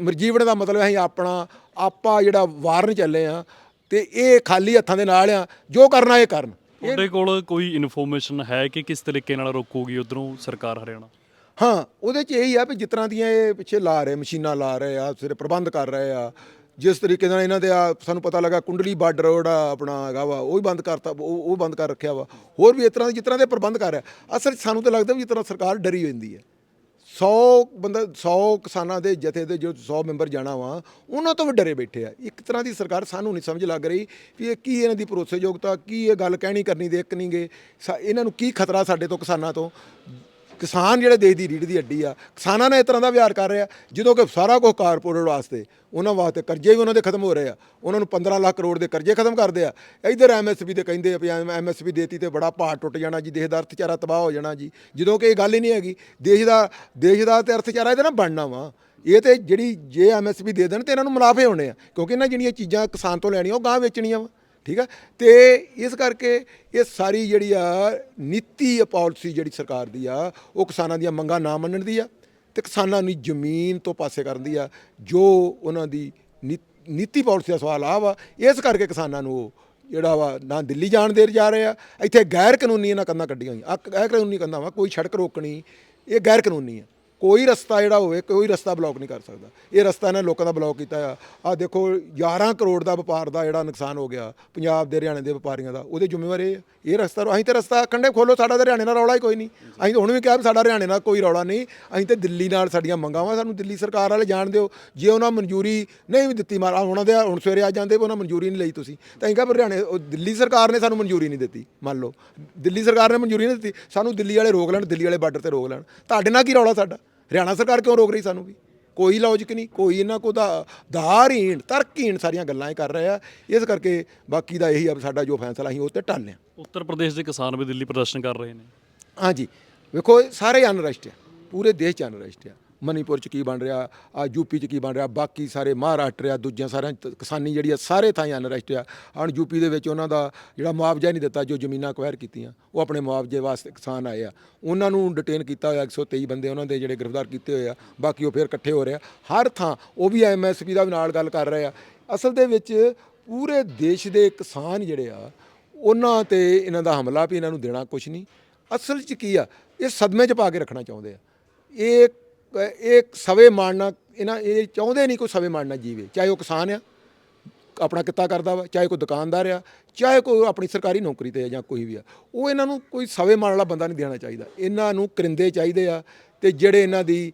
S2: ਮਰਜੀਵਣ ਦਾ ਮਤਲਬ ਹੈ ਅਸੀਂ ਆਪਣਾ ਆਪਾ ਜਿਹੜਾ ਵਾਰਨ ਚੱਲੇ ਆ ਤੇ ਇਹ ਖਾਲੀ ਹੱਥਾਂ ਦੇ ਨਾਲ ਆ ਜੋ ਕਰਨਾ ਇਹ ਕਰਨ।
S1: ਤੁਹਾਡੇ ਕੋਲ ਕੋਈ ਇਨਫੋਰਮੇਸ਼ਨ ਹੈ ਕਿ ਕਿਸ ਤਰੀਕੇ ਨਾਲ ਰੋਕੂਗੀ ਉਧਰੋਂ ਸਰਕਾਰ ਹਰਿਆਣਾ?
S2: ਹਾਂ ਉਹਦੇ 'ਚ ਇਹੀ ਆ ਵੀ ਜਿਸ ਤਰ੍ਹਾਂ ਦੀਆਂ ਇਹ ਪਿੱਛੇ ਲਾ ਰਹੇ ਮਸ਼ੀਨਾਂ ਲਾ ਰਹੇ ਆ ਸਿਰੇ ਪ੍ਰਬੰਧ ਕਰ ਰਹੇ ਆ ਜਿਸ ਤਰੀਕੇ ਨਾਲ ਇਹਨਾਂ ਦੇ ਆ ਸਾਨੂੰ ਪਤਾ ਲੱਗਾ ਕੁੰਡਲੀ ਬਾਰਡਰ ਜਿਹੜਾ ਆਪਣਾ ਹੈਗਾ ਵਾ, ਉਹ ਵੀ ਬੰਦ ਕਰਤਾ, ਉਹ ਉਹ ਬੰਦ ਕਰ ਰੱਖਿਆ ਵਾ। ਹੋਰ ਵੀ ਇਸ ਤਰ੍ਹਾਂ ਦੇ, ਜਿਸ ਤਰ੍ਹਾਂ ਦੇ ਪ੍ਰਬੰਧ ਕਰ ਰਿਹਾ। ਅਸਲ ਸਾਨੂੰ ਤਾਂ ਲੱਗਦਾ ਵੀ ਜਿਸ ਤਰ੍ਹਾਂ ਸਰਕਾਰ ਡਰੀ ਹੁੰਦੀ ਹੈ। 100 ਬੰਦਾ 100 ਕਿਸਾਨਾਂ ਦੇ ਜਥੇ ਦੇ ਜੋ 100 ਮੈਂਬਰ ਜਾਣਾ ਵਾ, ਉਹਨਾਂ ਤੋਂ ਵੀ ਡਰੇ ਬੈਠੇ ਆ। ਇੱਕ ਤਰ੍ਹਾਂ ਦੀ ਸਰਕਾਰ ਸਾਨੂੰ ਨਹੀਂ ਸਮਝ ਲੱਗ ਰਹੀ ਵੀ ਇਹ ਕੀ ਇਹਨਾਂ ਦੀ ਭਰੋਸੇਯੋਗਤਾ, ਕੀ ਇਹ ਗੱਲ ਕਹਿਣੀ ਕਰਨੀ ਦੇ ਇੱਕ ਨਹੀਂਗੇ ਇਹਨਾਂ ਨੂੰ ਕੀ ਖਤਰਾ ਸਾਡੇ ਤੋਂ, ਕਿਸਾਨਾਂ ਤੋਂ? ਕਿਸਾਨ ਜਿਹੜੇ ਦੇਸ਼ ਦੀ ਰੀੜ ਦੀ ਹੱਡੀ ਆ, ਕਿਸਾਨਾਂ ਨਾਲ ਇਸ ਤਰ੍ਹਾਂ ਦਾ ਵਿਹਾਰ ਕਰ ਰਿਹਾ, ਜਦੋਂ ਕਿ ਸਾਰਾ ਕੁਝ ਕਾਰਪੋਰੇਟ ਵਾਸਤੇ, ਉਹਨਾਂ ਵਾਸਤੇ ਕਰਜ਼ੇ ਵੀ ਉਹਨਾਂ ਦੇ ਖਤਮ ਹੋ ਰਹੇ ਆ, ਉਹਨਾਂ ਨੂੰ 15 ਲੱਖ ਕਰੋੜ ਦੇ ਕਰਜ਼ੇ ਖਤਮ ਕਰਦੇ ਆ। ਇਧਰ ਐਮਐਸਪੀ ਤੇ ਕਹਿੰਦੇ ਆ ਵੀ ਐਮਐਸਪੀ ਦੇਤੀ ਤੇ ਬੜਾ ਭਾਰ ਟੁੱਟ ਜਾਣਾ ਜੀ, ਦੇਸ਼ ਦਾ ਅਰਥਚਾਰਾ ਤਬਾਹ ਹੋ ਜਾਣਾ ਜੀ। ਜਦੋਂ ਕਿ ਇਹ ਗੱਲ ਹੀ ਨਹੀਂ ਹੈਗੀ, ਦੇਸ਼ ਦਾ ਦੇਸ਼ ਦਾ ਤੇ ਅਰਥਚਾਰਾ ਇਹਦੇ ਨਾਲ ਬਣਨਾ ਵਾ। ਇਹ ਤੇ ਜਿਹੜੀ ਜੇ ਐਮਐਸਪੀ ਦੇ ਦੇਣ ਤੇ ਇਹਨਾਂ ਨੂੰ ਮੁਨਾਫੇ ਹੋਣੇ ਆ, ਕਿਉਂਕਿ ਇਹਨਾਂ ਜਿਹੜੀਆਂ ਚੀਜ਼ਾਂ ਕਿਸਾਨ ਤੋਂ ਲੈਣੀਆਂ, ਉਹ ਗਾਂ ਵੇਚਣੀਆਂ ਵਾ। ਠੀਕ ਆ? ਤੇ ਇਸ ਕਰਕੇ ਇਹ ਸਾਰੀ ਜਿਹੜੀ ਆ ਨੀਤੀ ਪਾਲਿਸੀ ਜਿਹੜੀ ਸਰਕਾਰ ਦੀ ਆ, ਉਹ ਕਿਸਾਨਾਂ ਦੀਆਂ ਮੰਗਾਂ ਨਾ ਮੰਨਣ ਦੀ ਆ ਤੇ ਕਿਸਾਨਾਂ ਨੂੰ ਜ਼ਮੀਨ ਤੋਂ ਪਾਸੇ ਕਰਨ ਦੀ ਆ, ਜੋ ਉਹਨਾਂ ਦੀ ਨੀ- ਨੀਤੀ ਪਾਲਿਸੀ ਦਾ ਸਵਾਲ ਆ ਵਾ, ਇਸ ਕਰਕੇ ਕਿਸਾਨਾਂ ਨੂੰ ਉਹ ਜਿਹੜਾ ਵਾ ਨਾ ਦਿੱਲੀ ਜਾਣ ਦੇ ਜਾ ਰਹੇ ਆ। ਇੱਥੇ ਗੈਰ ਕਾਨੂੰਨੀ ਇਹਨਾਂ ਕੰਨਾਂ ਕੱਢੀਆਂ ਹੋਈਆਂ। ਆ ਗੈਰ ਕਾਨੂੰਨੀ ਕੰਨਾਂ ਵਾ, ਕੋਈ ਸੜਕ ਰੋਕਣੀ, ਇਹ ਗੈਰ ਕਾਨੂੰਨੀ ਆ। ਕੋਈ ਰਸਤਾ ਜਿਹੜਾ ਹੋਵੇ, ਕੋਈ ਰਸਤਾ ਬਲੌਕ ਨਹੀਂ ਕਰ ਸਕਦਾ। ਇਹ ਰਸਤਾ ਇਹਨਾਂ ਲੋਕਾਂ ਦਾ ਬਲੌਕ ਕੀਤਾ ਆ। ਆ ਦੇਖੋ 11 ਕਰੋੜ ਦਾ ਵਪਾਰ ਦਾ ਜਿਹੜਾ ਨੁਕਸਾਨ ਹੋ ਗਿਆ ਪੰਜਾਬ ਦੇ ਹਰਿਆਣੇ ਦੇ ਵਪਾਰੀਆਂ ਦਾ, ਉਹਦੇ ਜ਼ਿੰਮੇਵਾਰ ਇਹ ਆ। ਇਹ ਰਸਤਾ ਅਸੀਂ ਤੇ ਰਸਤਾ ਕੰਡੇ ਖੋਲੋ, ਸਾਡਾ ਤਾਂ ਹਰਿਆਣੇ ਨਾਲ ਰੌਲਾ ਹੀ ਕੋਈ ਨਹੀਂ। ਅਸੀਂ ਤਾਂ ਹੁਣ ਵੀ ਕਿਹਾ ਵੀ ਸਾਡਾ ਹਰਿਆਣੇ ਨਾਲ ਕੋਈ ਰੌਲਾ ਨਹੀਂ। ਅਸੀਂ ਤੇ ਦਿੱਲੀ ਨਾਲ ਸਾਡੀਆਂ ਮੰਗਾਂ ਵਾ, ਸਾਨੂੰ ਦਿੱਲੀ ਸਰਕਾਰ ਵਾਲੇ ਜਾਣ ਦਿਓ। ਜੇ ਉਹਨਾਂ ਮਨਜ਼ੂਰੀ ਨਹੀਂ ਵੀ ਦਿੱਤੀ ਮਾਰ ਉਹਨਾਂ ਦੇ ਹੁਣ ਸਵੇਰੇ ਆ ਜਾਂਦੇ ਵੀ ਉਹਨਾਂ ਮਨਜ਼ੂਰੀ ਨਹੀਂ ਲਈ ਤੁਸੀਂ। ਤਾਂ ਅਸੀਂ ਕਿਹਾ ਵੀ ਹਰਿਆਣੇ ਦਿੱਲੀ ਸਰਕਾਰ ਨੇ ਸਾਨੂੰ ਮਨਜ਼ੂਰੀ ਨਹੀਂ ਦਿੱਤੀ, ਮੰਨ ਲਓ। ਦਿੱਲੀ ਸਰਕਾਰ ਨੇ ਮਨਜ਼ੂਰੀ ਨਹੀਂ ਦਿੱਤੀ, ਸਾਨੂੰ ਦਿੱਲੀ ਵਾਲੇ ਰੋਕ ਲੈਣ, ਦਿੱਲੀ ਵਾਲੇ ਬਾਰਡਰ ਤੇ ਰੋਕ ਲੈਣ। ਤੁਹਾਡੇ ਨਾਲ ਕੀ ਰੌਲਾ ਸਾਡਾ? ਹਰਿਆਣਾ ਸਰਕਾਰ ਕਿਉਂ ਰੋਕ ਰਹੀ ਸਾਨੂੰ ਵੀ? ਕੋਈ ਲੌਜਿਕ ਨਹੀਂ ਕੋਈ ਇਹਨਾਂ ਕੋ ਦਾ ਧਾਰਹੀਣ ਤਰਕਹੀਣ ਸਾਰੀਆਂ ਗੱਲਾਂ ਇਹ ਕਰ ਰਹੇ ਆ। ਇਸ ਕਰਕੇ ਬਾਕੀ ਦਾ ਇਹੀ ਆ ਸਾਡਾ ਜੋ ਫੈਸਲਾ ਅਸੀਂ ਉਹ ਤੇ ਟਾਲਿਆ
S1: ਉੱਤਰ ਪ੍ਰਦੇਸ਼ ਦੇ ਕਿਸਾਨ ਵੀ ਦਿੱਲੀ ਪ੍ਰਦਰਸ਼ਨ ਕਰ ਰਹੇ ਨੇ।
S2: ਹਾਂਜੀ ਵੇਖੋ ਸਾਰੇ ਅਨਰੈਸਟ ਆ। ਪੂਰੇ ਦੇਸ਼ 'ਚ ਅਨਰੈਸਟ ਆ। ਮਨੀਪੁਰ 'ਚ ਕੀ ਬਣ ਰਿਹਾ, ਆ ਯੂਪੀ 'ਚ ਕੀ ਬਣ ਰਿਹਾ, ਬਾਕੀ ਸਾਰੇ ਮਹਾਰਾਸ਼ਟਰ ਆ, ਦੂਜਿਆਂ ਸਾਰਿਆਂ 'ਚ ਕਿਸਾਨੀ ਜਿਹੜੀ ਆ, ਸਾਰੇ ਥਾਂ ਅਨਰੈਸਟ ਆ। ਹੁਣ ਯੂਪੀ ਦੇ ਵਿੱਚ ਉਹਨਾਂ ਦਾ ਜਿਹੜਾ ਮੁਆਵਜ਼ਾ ਨਹੀਂ ਦਿੱਤਾ, ਜੋ ਜ਼ਮੀਨਾਂ ਅਕਵਾਇਰ ਕੀਤੀਆਂ, ਉਹ ਆਪਣੇ ਮੁਆਵਜ਼ੇ ਵਾਸਤੇ ਕਿਸਾਨ ਆਏ ਆ। ਉਹਨਾਂ ਨੂੰ ਡਿਟੇਨ ਕੀਤਾ ਹੋਇਆ 123 ਬੰਦੇ, ਉਹਨਾਂ ਦੇ ਜਿਹੜੇ ਗ੍ਰਿਫਤਾਰ ਕੀਤੇ ਹੋਏ ਆ, ਬਾਕੀ ਉਹ ਫਿਰ ਇਕੱਠੇ ਹੋ ਰਹੇ ਆ। ਹਰ ਥਾਂ ਉਹ ਵੀ ਐਮਐਸਪੀ ਦਾ ਵੀ ਨਾਲ ਗੱਲ ਕਰ ਰਹੇ ਆ। ਅਸਲ ਦੇ ਵਿੱਚ ਪੂਰੇ ਦੇਸ਼ ਦੇ ਕਿਸਾਨ ਜਿਹੜੇ ਆ, ਉਹਨਾਂ ਤੇ ਇਹਨਾਂ ਦਾ ਹਮਲਾ ਵੀ ਇਹਨਾਂ ਨੂੰ ਦੇਣਾ ਕੁਝ ਨਹੀਂ। ਅਸਲ 'ਚ ਕੀ ਆ, ਇਹ ਸਦਮੇ 'ਚ ਪਾ ਕੇ ਰੱਖਣਾ ਚਾਹੁੰਦੇ ਆ। ਇਹ ਇਹ ਸਵੇ ਮਾਰਨਾ ਇਹਨਾਂ ਇਹ ਚਾਹੁੰਦੇ ਨਹੀਂ ਕੋਈ ਸਵੇ ਮਾਰਨਾ ਜੀਵੇ ਚਾਹੇ ਉਹ ਕਿਸਾਨ ਆ ਆਪਣਾ ਕਿੱਤਾ ਕਰਦਾ ਵਾ ਚਾਹੇ ਕੋਈ ਦੁਕਾਨਦਾਰ ਆ ਚਾਹੇ ਕੋਈ ਆਪਣੀ ਸਰਕਾਰੀ ਨੌਕਰੀ ਤੇ ਆ ਜਾਂ ਕੋਈ ਵੀ ਆ ਉਹ ਇਹਨਾਂ ਨੂੰ ਕੋਈ ਸਵੇ ਮਾਰਨ ਵਾਲਾ ਬੰਦਾ ਨਹੀਂ ਦੇਣਾ ਚਾਹੀਦਾ। ਇਹਨਾਂ ਨੂੰ ਕਰਿੰਦੇ ਚਾਹੀਦੇ ਆ ਤੇ ਜਿਹੜੇ ਇਹਨਾਂ ਦੀ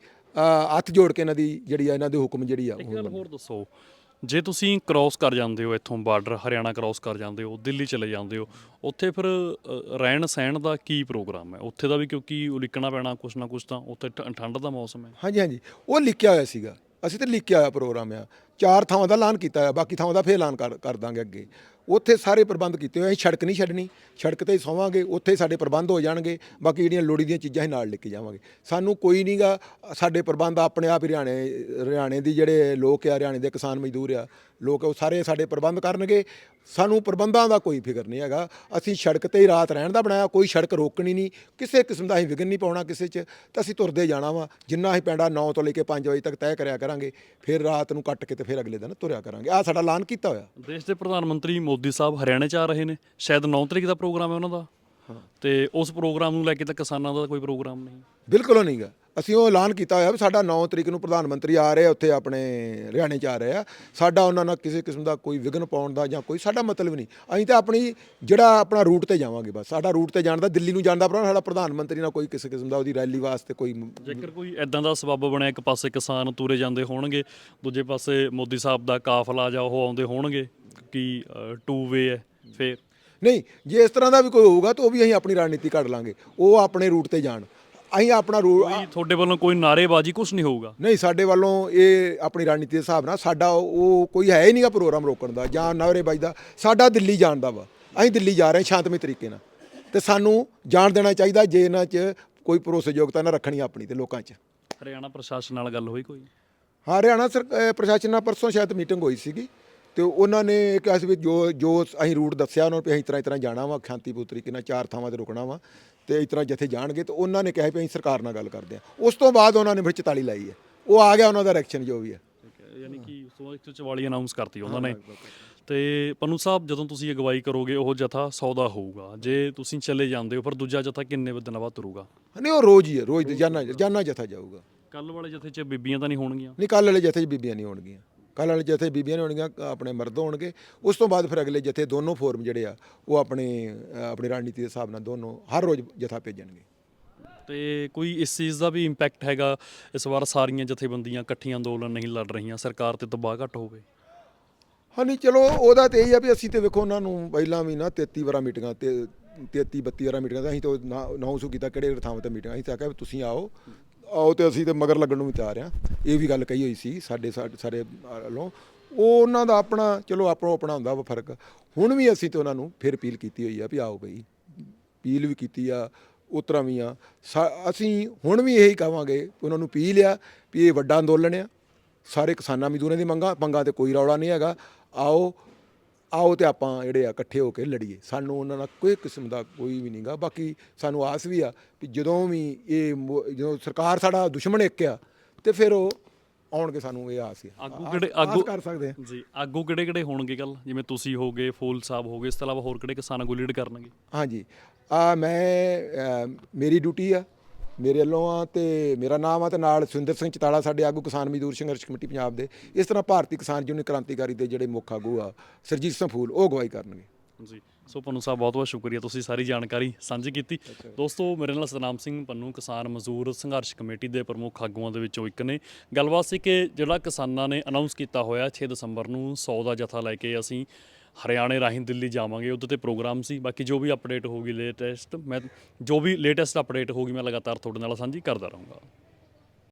S2: ਹੱਥ ਜੋੜ ਕੇ ਇਹਨਾਂ ਦੀ ਜਿਹੜੀ ਆ ਇਹਨਾਂ ਦੇ ਹੁਕਮ ਜਿਹੜੀ ਆ
S1: ਇੱਕ ਗੱਲ ਹੋਰ ਦੱਸੋ ਜੇ ਤੁਸੀਂ ਕ੍ਰਾਸ ਕਰ ਜਾਂਦੇ ਹੋ ਇੱਥੋਂ ਬਾਰਡਰ ਹਰਿਆਣਾ ਕ੍ਰਾਸ ਕਰ ਜਾਂਦੇ ਹੋ, ਦਿੱਲੀ ਚਲੇ ਜਾਂਦੇ ਹੋ, ਉੱਥੇ ਫਿਰ ਰਹਿਣ ਸਹਿਣ ਦਾ ਕੀ ਪ੍ਰੋਗਰਾਮ ਹੈ? ਉੱਥੇ ਦਾ ਵੀ ਕਿਉਂਕਿ ਉਲੀਕਣਾ ਪੈਣਾ ਕੁਛ ਨਾ ਕੁਛ ਤਾਂ ਉੱਥੇ ਠ- ਠੰਡ ਦਾ ਮੌਸਮ ਹੈ।
S2: ਹਾਂਜੀ ਹਾਂਜੀ। ਉਹ ਲਿਖਿਆ ਹੋਇਆ ਸੀਗਾ। ਅਸੀਂ ਤੇ ਲਿਖਿਆ ਹੋਇਆ ਪ੍ਰੋਗਰਾਮ ਆ। ਚਾਰ ਥਾਵਾਂ ਦਾ ਐਲਾਨ ਕੀਤਾ ਹੋਇਆ, ਬਾਕੀ ਥਾਵਾਂ ਦਾ ਫੇਰ ਐਲਾਨ ਕਰ ਕਰ ਦਾਂਗੇ ਅੱਗੇ। ਉੱਥੇ ਸਾਰੇ ਪ੍ਰਬੰਧ ਕੀਤੇ ਹੋਏ ਅਸੀਂ ਸੜਕ ਨਹੀਂ ਛੱਡਣੀ। ਸੜਕ ਤੇ ਹੀ ਸੋਵਾਂਗੇ। ਉੱਥੇ ਸਾਡੇ ਪ੍ਰਬੰਧ ਹੋ ਜਾਣਗੇ। ਬਾਕੀ ਜਿਹੜੀਆਂ ਲੋੜੀ ਦੀਆਂ ਚੀਜ਼ਾਂ ਅਸੀਂ ਨਾਲ ਲੈ ਕੇ ਜਾਵਾਂਗੇ। ਸਾਨੂੰ ਕੋਈ ਨਹੀਂਗਾ ਸਾਡੇ ਪ੍ਰਬੰਧ ਆਪਣੇ ਆਪ ਹੀ ਹਰਿਆਣੇ ਹਰਿਆਣੇ ਦੀ ਜਿਹੜੇ ਲੋਕ ਆ, ਹਰਿਆਣੇ ਦੇ ਕਿਸਾਨ ਮਜ਼ਦੂਰ ਆ ਲੋਕ ਉਹ ਸਾਰੇ ਸਾਡੇ ਪ੍ਰਬੰਧ ਕਰਨਗੇ। ਸਾਨੂੰ ਪ੍ਰਬੰਧਾਂ ਦਾ ਕੋਈ ਫਿਕਰ ਨਹੀਂ ਹੈਗਾ। ਅਸੀਂ ਸੜਕ ਤੇ ਹੀ ਰਾਤ ਰਹਿਣ ਦਾ ਬਣਾਇਆ, ਕੋਈ ਸੜਕ ਰੋਕਣੀ ਨਹੀਂ। ਕਿਸੇ ਕਿਸਮ ਦਾ ਅਸੀਂ ਵਿਘਨ ਨਹੀਂ ਪਾਉਣਾ ਕਿਸੇ 'ਚ। ਤਾਂ ਅਸੀਂ ਤੁਰਦੇ ਜਾਣਾ ਵਾ। ਜਿੰਨਾ ਅਸੀਂ ਪੈਂਡਾ 9 ਤੋਂ ਲੈ ਕੇ 5 ਵਜੇ ਤੱਕ ਤੈਅ ਕਰਿਆ ਕਰਾਂਗੇ, ਫਿਰ ਰਾਤ ਨੂੰ ਕੱਟ ਕੇ ਤੇ ਫਿਰ ਅਗਲੇ ਦਿਨ ਤੁਰਿਆ ਕਰਾਂਗੇ। ਆ ਸਾਡਾ ਐਲਾਨ ਕੀਤਾ ਹੋਇਆ।
S1: ਦੇਸ਼ ਦੇ ਪ੍ਰਧਾਨ ਮੰਤਰੀ ਮੋਦੀ ਸਾਹਿਬ ਹਰਿਆਣੇ 'ਚ ਆ ਰਹੇ ਨੇ। ਸ਼ਾਇਦ 9 ਤਰੀਕ ਦਾ ਪ੍ਰੋਗਰਾਮ ਹੈ ਉਹਨਾਂ ਦਾ। ਤੇ ਉਸ ਪ੍ਰੋਗਰਾਮ ਨੂੰ ਲੈ ਕੇ ਤਾਂ ਕਿਸਾਨਾਂ ਦਾ ਕੋਈ ਪ੍ਰੋਗਰਾਮ ਨਹੀਂ।
S2: ਬਿਲਕੁਲ ਨਹੀਂਗਾ ਅਸੀਂ ਉਹ ਐਲਾਨ ਕੀਤਾ ਹੋਇਆ ਵੀ ਸਾਡਾ 9 ਤਰੀਕ ਨੂੰ ਪ੍ਰਧਾਨ ਮੰਤਰੀ ਆ ਰਹੇ ਆ ਉੱਥੇ ਆਪਣੇ ਹਰਿਆਣੇ 'ਚ ਆ ਰਹੇ। ਆ ਸਾਡਾ ਉਹਨਾਂ ਨਾਲ ਕਿਸੇ ਕਿਸਮ ਦਾ ਕੋਈ ਵਿਘਨ ਪਾਉਣ ਦਾ ਜਾਂ ਕੋਈ ਸਾਡਾ ਮਤਲਬ ਨਹੀਂ। ਅਸੀਂ ਤਾਂ ਆਪਣੀ ਜਿਹੜਾ ਆਪਣਾ ਰੂਟ ਤੇ ਜਾਵਾਂਗੇ ਬਸ। ਸਾਡਾ ਰੂਟ ਤੇ ਜਾਣ ਦਾ ਦਿੱਲੀ ਨੂੰ ਜਾਣ ਦਾ ਪ੍ਰੋਗਰਾਮ ਸਾਡਾ ਪ੍ਰਧਾਨ ਮੰਤਰੀ ਨਾਲ ਕੋਈ ਕਿਸੇ ਕਿਸਮ ਦਾ ਉਹਦੀ ਰੈਲੀ ਵਾਸਤੇ ਕੋਈ
S1: ਜੇਕਰ ਕੋਈ ਐਦਾਂ ਦਾ ਸਬੱਬ ਬਣਿਆ ਇੱਕ ਪਾਸੇ ਕਿਸਾਨ ਤੁਰੇ ਜਾਂਦੇ ਹੋਣਗੇ ਦੂਜੇ ਪਾਸੇ ਮੋਦੀ ਸਾਹਿਬ ਦਾ ਕਾਫਲਾ ਜਾਂ ਉਹ ਆਉਂਦੇ ਹੋਣਗੇ ਕਿ ਟੂ ਵੇ ਹੈ ਫੇਰ?
S2: ਨਹੀਂ ਜੇ ਇਸ ਤਰ੍ਹਾਂ ਦਾ ਵੀ ਕੋਈ ਹੋਊਗਾ ਤਾਂ ਉਹ ਵੀ ਅਸੀਂ ਆਪਣੀ ਰਣਨੀਤੀ ਕੱਢ ਲਾਂਗੇ। ਉਹ ਆਪਣੇ ਰੂਟ ਤੇ ਜਾਣ। ਅਸੀਂ ਆਪਣਾ ਰੂਟ
S1: ਕੋਈ ਤੁਹਾਡੇ ਵੱਲੋਂ ਕੋਈ ਨਾਰੇਬਾਜ਼ੀ ਕੁਝ ਨਹੀਂ ਹੋਊਗਾ?
S2: ਨਹੀਂ ਸਾਡੇ ਵੱਲੋਂ ਇਹ ਆਪਣੀ ਰਣਨੀਤੀ ਦੇ ਹਿਸਾਬ ਨਾਲ ਸਾਡਾ ਉਹ ਕੋਈ ਹੈ ਹੀ ਨਹੀਂਗਾ ਪ੍ਰੋਗਰਾਮ ਰੋਕਣ ਦਾ ਜਾਂ ਨਾਅਰੇਬਾਜ਼ੀ ਦਾ। ਸਾਡਾ ਦਿੱਲੀ ਜਾਣ ਦਾ ਵਾ। ਅਸੀਂ ਦਿੱਲੀ ਜਾ ਰਹੇ ਹਾਂ ਸ਼ਾਂਤਮਈ ਤਰੀਕੇ ਨਾਲ। ਤੇ ਸਾਨੂੰ ਜਾਣ ਦੇਣਾ ਚਾਹੀਦਾ ਜੇ ਇਹਨਾਂ 'ਚ ਕੋਈ ਭਰੋਸੇਯੋਗਤਾ ਨਾ ਰੱਖਣੀ ਆਪਣੀ ਤੇ ਲੋਕਾਂ 'ਚ।
S1: ਹਰਿਆਣਾ ਪ੍ਰਸ਼ਾਸਨ ਨਾਲ ਗੱਲ ਹੋਈ ਕੋਈ?
S2: ਹਾਂ ਹਰਿਆਣਾ ਸਰ ਪ੍ਰਸ਼ਾਸਨ ਨਾਲ ਪਰਸੋਂ ਸ਼ਾਇਦ ਮੀਟਿੰਗ ਹੋਈ ਸੀਗੀ। ਤੇ ਉਹਨਾਂ ਨੇ ਕਿਹਾ ਸੀ ਵੀ ਜੋ ਜੋ ਅਸੀਂ ਰੂਟ ਦੱਸਿਆ ਉਹਨਾਂ ਨੂੰ ਵੀ ਅਸੀਂ ਇਸ ਤਰ੍ਹਾਂ ਤਰ੍ਹਾਂ ਜਾਣਾ ਵਾ ਸ਼ਾਂਤੀਪੂਰ ਤਰੀਕੇ ਨਾਲ ਚਾਰ ਥਾਵਾਂ ਤੇ ਰੁਕਣਾ ਵਾ ਤੇ ਇਸ ਤਰ੍ਹਾਂ ਜਿੱਥੇ ਜਾਣਗੇ ਤੇ ਉਹਨਾਂ ਨੇ ਕਿਹਾ ਵੀ ਅਸੀਂ ਸਰਕਾਰ ਨਾਲ ਗੱਲ ਕਰਦੇ ਹਾਂ। ਉਸ ਤੋਂ ਬਾਅਦ ਉਹਨਾਂ ਨੇ ਫਿਰ 44 ਲਾਈ ਹੈ। ਉਹ ਆ ਗਿਆ ਉਹਨਾਂ ਦਾ ਐਕਸ਼ਨ ਜੋ ਵੀ ਹੈ।
S1: ਯਾਨੀ ਕਿ ਉਸ ਤੋਂ ਬਾਅਦ 144 ਅਨਾਉਂਸ ਕਰਤੀ ਉਹਨਾਂ ਨੇ। ਤੇ ਪੰਨੂ ਸਾਹਿਬ ਜਦੋਂ ਤੁਸੀਂ ਅਗਵਾਈ ਕਰੋਗੇ ਉਹ ਜਥਾ 100 ਦਾ ਹੋਊਗਾ। ਜੇ ਤੁਸੀਂ ਚਲੇ ਜਾਂਦੇ ਹੋ ਫਿਰ ਦੂਜਾ ਜਥਾ ਕਿੰਨੇ ਦਿਨਾਂ ਬਾਅਦ ਤੁਰੂਗਾ?
S2: ਨਹੀਂ ਉਹ ਰੋਜ਼ ਹੀ ਹੈ ਰੋਜ਼ ਜਾਨਾ ਜਾਨਾ ਜਥਾ ਜਾਊਗਾ।
S1: ਕੱਲ ਵਾਲੇ ਜਥੇ 'ਚ ਬੀਬੀਆਂ ਤਾਂ ਨਹੀਂ ਹੋਣਗੀਆਂ?
S2: ਨਹੀਂ ਕੱਲ ਵਾਲੇ ਜਥੇ 'ਚ ਬੀਬੀਆਂ ਨਹੀਂ ਹੋਣਗੀਆਂ। ਕੱਲ ਵਾਲੇ ਜਥੇ ਬੀਬੀਆਂ ਨਹੀਂ ਹੋਣਗੀਆਂ ਆਪਣੇ ਮਰਦ ਹੋਣਗੇ। ਉਸ ਤੋਂ ਬਾਅਦ ਫਿਰ ਅਗਲੇ ਜਥੇ ਦੋਨੋਂ ਫੋਰਮ ਜਿਹੜੇ ਆ ਉਹ ਆਪਣੇ ਆਪਣੀ ਰਣਨੀਤੀ ਦੇ ਹਿਸਾਬ ਨਾਲ ਦੋਨੋਂ ਹਰ ਰੋਜ਼ ਜਥਾ ਭੇਜਣਗੇ।
S1: ਤੇ ਕੋਈ ਇਸ ਚੀਜ਼ ਦਾ ਵੀ ਇੰਪੈਕਟ ਹੈਗਾ ਇਸ ਵਾਰ ਸਾਰੀਆਂ ਜਥੇਬੰਦੀਆਂ ਇਕੱਠੀਆਂ ਅੰਦੋਲਨ ਨਹੀਂ ਲੜ ਰਹੀਆਂ ਸਰਕਾਰ ਤੇ ਦਬਾਅ ਘੱਟ ਹੋਵੇ?
S2: ਹਾਂ ਨਹੀਂ ਚਲੋ ਉਹਦਾ ਤੇ ਇਹ ਆ ਵੀ ਅਸੀਂ ਤੇ ਵੇਖੋ ਉਹਨਾਂ ਨੂੰ ਪਹਿਲਾਂ ਵੀ ਨਾ 33 ਵਾਰਾਂ ਮੀਟਿੰਗਾਂ ਤੇ 33 32 ਵਾਰਾਂ ਮੀਟਿੰਗਾਂ ਅਸੀਂ ਤਾਂ ਅਨਾਉਂਸ ਕੀਤਾ ਕਿਹੜੇ ਥਾਵਾਂ ਤੇ ਮੀਟਿੰਗ ਅਸੀਂ ਤਾਂ ਆਖਿਆ ਤੁਸੀਂ ਆਓ ਆਓ ਤੇ ਅਸੀਂ ਤੇ ਮਗਰ ਲੱਗਣ ਨੂੰ ਵੀ ਤਿਆਰ ਆ ਇਹ ਵੀ ਗੱਲ ਕਹੀ ਹੋਈ ਸੀ ਸਾਡੇ ਸਾਡੇ ਸਾਰੇ ਵੱਲੋਂ। ਉਹ ਉਹਨਾਂ ਦਾ ਆਪਣਾ, ਚਲੋ ਆਪੋ ਆਪਣਾ ਹੁੰਦਾ ਵਾ ਫ਼ਰਕ। ਹੁਣ ਵੀ ਅਸੀਂ ਤੇ ਉਹਨਾਂ ਨੂੰ ਫਿਰ ਅਪੀਲ ਕੀਤੀ ਹੋਈ ਆ ਵੀ ਆਓ ਬਈ। ਅਪੀਲ ਵੀ ਕੀਤੀ ਆ ਉਤਰਾ ਵੀ ਆ। ਸਾ- ਅਸੀਂ ਹੁਣ ਵੀ ਇਹੀ ਕਹਾਂਗੇ ਉਹਨਾਂ ਨੂੰ ਅਪੀਲ ਆ ਵੀ ਇਹ ਵੱਡਾ ਅੰਦੋਲਨ ਆ। ਸਾਰੇ ਕਿਸਾਨਾਂ ਮਜ਼ਦੂਰਾਂ ਦੀ ਮੰਗਾਂ ਮੰਗਾਂ ਤੇ ਕੋਈ ਰੌਲਾ ਨਹੀਂ ਹੈਗਾ। ਆਓ ਆਓ ਤੇ ਆਪਾਂ ਜਿਹੜੇ ਆ ਇਕੱਠੇ ਹੋ ਕੇ ਲੜੀਏ। ਸਾਨੂੰ ਉਹਨਾਂ ਨਾਲ ਕੋਈ ਕਿਸਮ ਦਾ ਕੋਈ ਵੀ ਨਹੀਂਗਾ ਬਾਕੀ ਸਾਨੂੰ ਆਸ ਵੀ ਆ ਕਿ ਜਦੋਂ ਵੀ ਇਹ ਮੋ- ਜਦੋਂ ਸਰਕਾਰ ਸਾਡਾ ਦੁਸ਼ਮਣ ਇੱਕ ਆ ਤੇ ਫਿਰ ਉਹ ਆਉਣਗੇ ਸਾਨੂੰ ਇਹ ਆਸ ਹੈ
S1: ਆਗੂ
S2: ਆਸ-
S1: ਕਿਹੜੇ
S2: ਆਸ
S1: ਆਗੂ
S2: ਕਰ ਸਕਦੇ ਆ।
S1: ਜੀ ਆਗੂ ਕਿਹੜੇ ਕਿਹੜੇ ਹੋਣਗੇ ਕੱਲ ਜਿਵੇਂ ਤੁਸੀਂ ਹੋਗੇ ਫੂਲ ਸਾਹਿਬ ਹੋਗੇ ਇਸ ਤੋਂ ਇਲਾਵਾ ਹੋਰ ਕਿਹੜੇ ਕਿਸਾਨ ਆਗੂ ਲੀਡ ਕਰਨਗੇ?
S2: ਹਾਂਜੀ। ਆ ਮੈਂ ਮੇਰੀ ਡਿਊਟੀ ਆ। ਮੇਰੇ ਵੱਲੋਂ ਆ ਤੇ ਮੇਰਾ ਨਾਮ ਆ ਤੇ ਨਾਲ ਸੁਰਿੰਦਰ ਸਿੰਘ ਚਤਾਲਾ ਸਾਡੇ ਆਗੂ ਕਿਸਾਨ ਮਜ਼ਦੂਰ ਸੰਘਰਸ਼ ਕਮੇਟੀ ਪੰਜਾਬ ਦੇ। ਇਸ ਤਰ੍ਹਾਂ ਭਾਰਤੀ ਕਿਸਾਨ ਯੂਨੀਅਨ ਕ੍ਰਾਂਤੀਕਾਰੀ ਦੇ ਜਿਹੜੇ ਮੁੱਖ ਆਗੂ ਆ ਸਰਜੀਤ ਸਿੰਘ ਫੂਲ ਉਹ ਅਗਵਾਈ ਕਰਨਗੇ।
S1: ਜੀ ਸੋ ਪੰਨੂ ਸਾਹਿਬ ਬਹੁਤ ਬਹੁਤ ਸ਼ੁਕਰੀਆ ਤੁਸੀਂ ਸਾਰੀ ਜਾਣਕਾਰੀ ਸਾਂਝੀ ਕੀਤੀ। ਦੋਸਤੋ ਮੇਰੇ ਨਾਲ ਸਤਨਾਮ ਸਿੰਘ ਪੰਨੂ ਕਿਸਾਨ ਮਜ਼ਦੂਰ ਸੰਘਰਸ਼ ਕਮੇਟੀ ਦੇ ਪ੍ਰਮੁੱਖ ਆਗੂਆਂ ਦੇ ਵਿੱਚੋਂ ਇੱਕ ਨੇ। ਗੱਲਬਾਤ ਸੀ ਕਿ ਜਿਹੜਾ ਕਿਸਾਨਾਂ ਨੇ ਅਨਾਉਂਸ ਕੀਤਾ ਹੋਇਆ 6 ਦਸੰਬਰ ਨੂੰ 100 ਦਾ ਜਥਾ ਲੈ ਕੇ ਅਸੀਂ ਹਰਿਆਣੇ ਰਾਹੀਂ ਦਿੱਲੀ ਜਾਵਾਂਗੇ ਉਹਦੇ ਤੇ ਪ੍ਰੋਗਰਾਮ ਸੀ, ਬਾਕੀ ਜੋ ਵੀ ਅਪਡੇਟ ਹੋਊਗੀ ਲੇਟੈਸਟ ਮੈਂ, ਜੋ ਵੀ ਲੇਟੈਸਟ ਅਪਡੇਟ ਹੋਊਗੀ, ਮੈਂ ਲਗਾਤਾਰ ਤੁਹਾਡੇ ਨਾਲ ਸਾਂਝੀ ਕਰਦਾ ਰਹੂੰਗਾ।